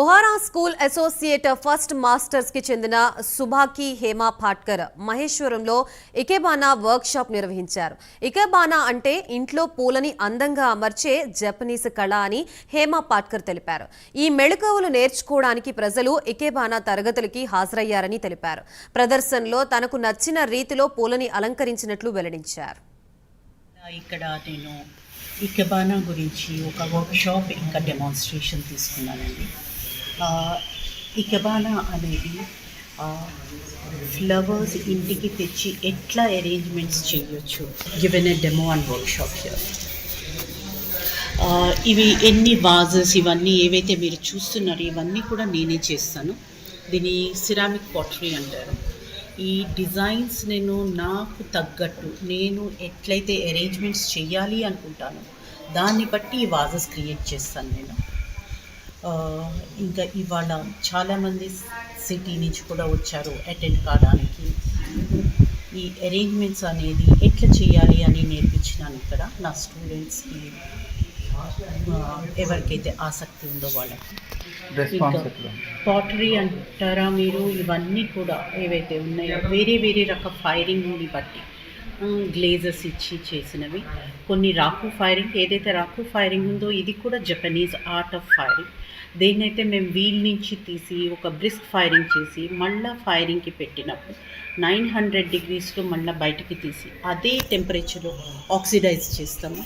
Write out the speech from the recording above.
ఒహారా school associate first మాస్టర్స్కి చెందిన సుభాకి హేమా పాట్కర్ మహేశ్వరంలో ఇకెబానా వర్క్ షాప్ నిర్వహించారు. ఇకెబానా అంటే ఇంట్లో పూలని అందంగా అమర్చే జపనీస్ కళ అని హేమా పాట్కర్ తెలిపారు. ఈ మెళకువలు నేర్చుకోవడానికి ప్రజలు ఇకెబానా తరగతులకి హాజరయ్యారని తెలిపారు. ప్రదర్శనలో తనకు నచ్చిన రీతిలో పూలని అలంకరించినట్లు వెల్లడించారు. ఇక్కడ నేను ఇకబానా గురించి ఒక వర్క్షాప్ ఇంకా డెమాన్స్ట్రేషన్ తీసుకున్నానండి. ఇకబానా అనేది ఫ్లవర్స్ ఇంటికి తెచ్చి ఎట్లా అరేంజ్మెంట్స్ చేయొచ్చు? Given a demo and workshop here ఇవి ఎన్ని వాజెస్ ఇవన్నీ ఏవైతే మీరు చూస్తున్నారో ఇవన్నీ కూడా నేనే చేస్తాను. దీని సిరామిక్ పాటరీ అంటారు. ఈ డిజైన్స్ నేను నాకు తగ్గట్టు నేను ఎట్లయితే అరేంజ్మెంట్స్ చేయాలి అనుకుంటానో దాన్ని బట్టి ఈ వాజెస్ క్రియేట్ చేస్తాను నేను. ఇంకా ఇవాళ చాలామంది సిటీ నుంచి కూడా వచ్చారు అటెండ్ కావడానికి. ఈ అరేంజ్మెంట్స్ అనేది ఎట్లా చేయాలి అని నేర్పించినాను ఇక్కడ నా స్టూడెంట్స్కి ఎవరికైతే ఆసక్తి ఉందో వాళ్ళకి. పాటరీ అంటారా మీరు ఇవన్నీ కూడా ఏవైతే ఉన్నాయో వేరే వేరే రక ఫైరింగ్ని బట్టి. గ్లేజెస్ ఇచ్చి చేసినవి. కొన్ని రాకు ఫైరింగ్ ఏదైతే రాకు ఫైరింగ్ ఉందో ఇది కూడా జపనీస్ ఆర్ట్ ఆఫ్ ఫైరింగ్ దేన్నైతే మేము వీల్ నుంచి తీసి ఒక బ్రిస్క్ ఫైరింగ్ చేసి మళ్ళా ఫైరింగ్కి పెట్టినప్పుడు నైన్ హండ్రెడ్ డిగ్రీస్లో మళ్ళీ బయటికి తీసి అదే టెంపరేచర్లో ఆక్సిడైజ్ చేస్తాము.